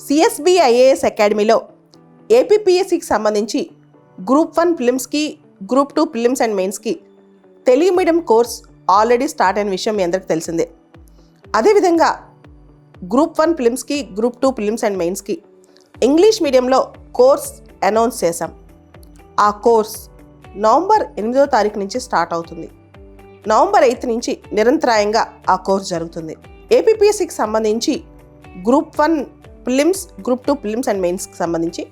CSB IAS అకాడమీలో ఏపీపీఎస్సికి సంబంధించి గ్రూప్ వన్ ఫిలిమ్స్కి గ్రూప్ టూ ఫిలిమ్స్ అండ్ మెయిన్స్కి Telugu medium course already start అయిన విషయం మీ అందరికి తెలిసిందే. అదేవిధంగా గ్రూప్ వన్ ఫిలిమ్స్కి గ్రూప్ టూ ఫిలిమ్స్ అండ్ మెయిన్స్కి ఇంగ్లీష్ మీడియంలో కోర్స్ అనౌన్స్ చేశాం. ఆ కోర్స్ నవంబర్ ఎనిమిదో తారీఖు నుంచి స్టార్ట్ అవుతుంది. నవంబర్ ఎయిత్ నుంచి నిరంతరాయంగా ఆ కోర్స్ జరుగుతుంది. ఏపీపీఎస్సికి సంబంధించి group one prelims group two prelims and మెయిన్స్కి సంబంధించి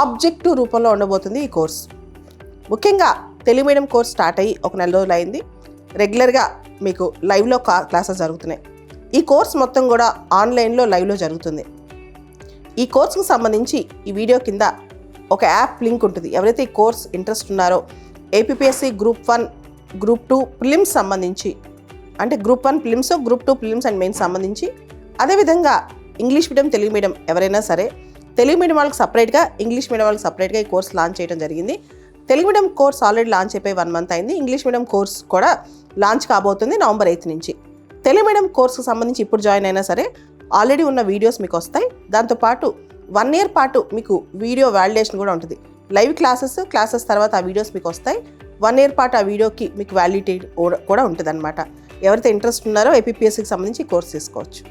ఆబ్జెక్టివ్ రూపంలో ఉండబోతుంది ఈ కోర్స్. ముఖ్యంగా తెలుగు మీడియం కోర్స్ స్టార్ట్ అయ్యి ఒక నెల రోజులు అయింది. రెగ్యులర్గా మీకు లైవ్లో క్లాసెస్ జరుగుతున్నాయి. ఈ కోర్స్ మొత్తం కూడా ఆన్లైన్లో లైవ్లో జరుగుతుంది. ఈ కోర్స్కి సంబంధించి ఈ వీడియో కింద ఒక యాప్ లింక్ ఉంటుంది. ఎవరైతే ఈ కోర్స్ ఇంట్రెస్ట్ ఉన్నారో APSC group one group two prelims సంబంధించి అంటే group one prelims group two prelims and mains సంబంధించి అదేవిధంగా ఇంగ్లీష్ మీడియం తెలుగు మీడియం ఎవరైనా సరే తెలుగు మీడియం వాళ్ళకి సపరేట్గా ఇంగ్లీష్ మీడియం వాళ్ళకి సపరేట్గా ఈ కోర్స్ లాంచ్ చేయడం జరిగింది. Telugu medium course already launch అయిపోయి వన్ మంత్ అయింది. ఇంగ్లీష్ మీడియం కోర్స్ కూడా లాంచ్ కాబోతుంది నవంబర్ ఎయిత్ నుంచి. తెలుగు మీడియం కోర్సుకు సంబంధించి ఇప్పుడు జాయిన్ అయినా సరే ఆల్రెడీ ఉన్న వీడియోస్ మీకు వస్తాయి. దాంతోపాటు వన్ ఇయర్ పాటు మీకు వీడియో వ్యాలిడేషన్ కూడా ఉంటుంది. లైవ్ క్లాసెస్ క్లాసెస్ తర్వాత ఆ వీడియోస్ మీకు వస్తాయి. వన్ ఇయర్ పాటు ఆ వీడియోకి మీకు వ్యాలిడిటీ కూడా ఉంటుంది అనమాట ఎవరైతే ఇంట్రెస్ట్ ఉన్నారో ఏపీఎస్సికి సంబంధించి కోర్స్ తీసుకోవచ్చు.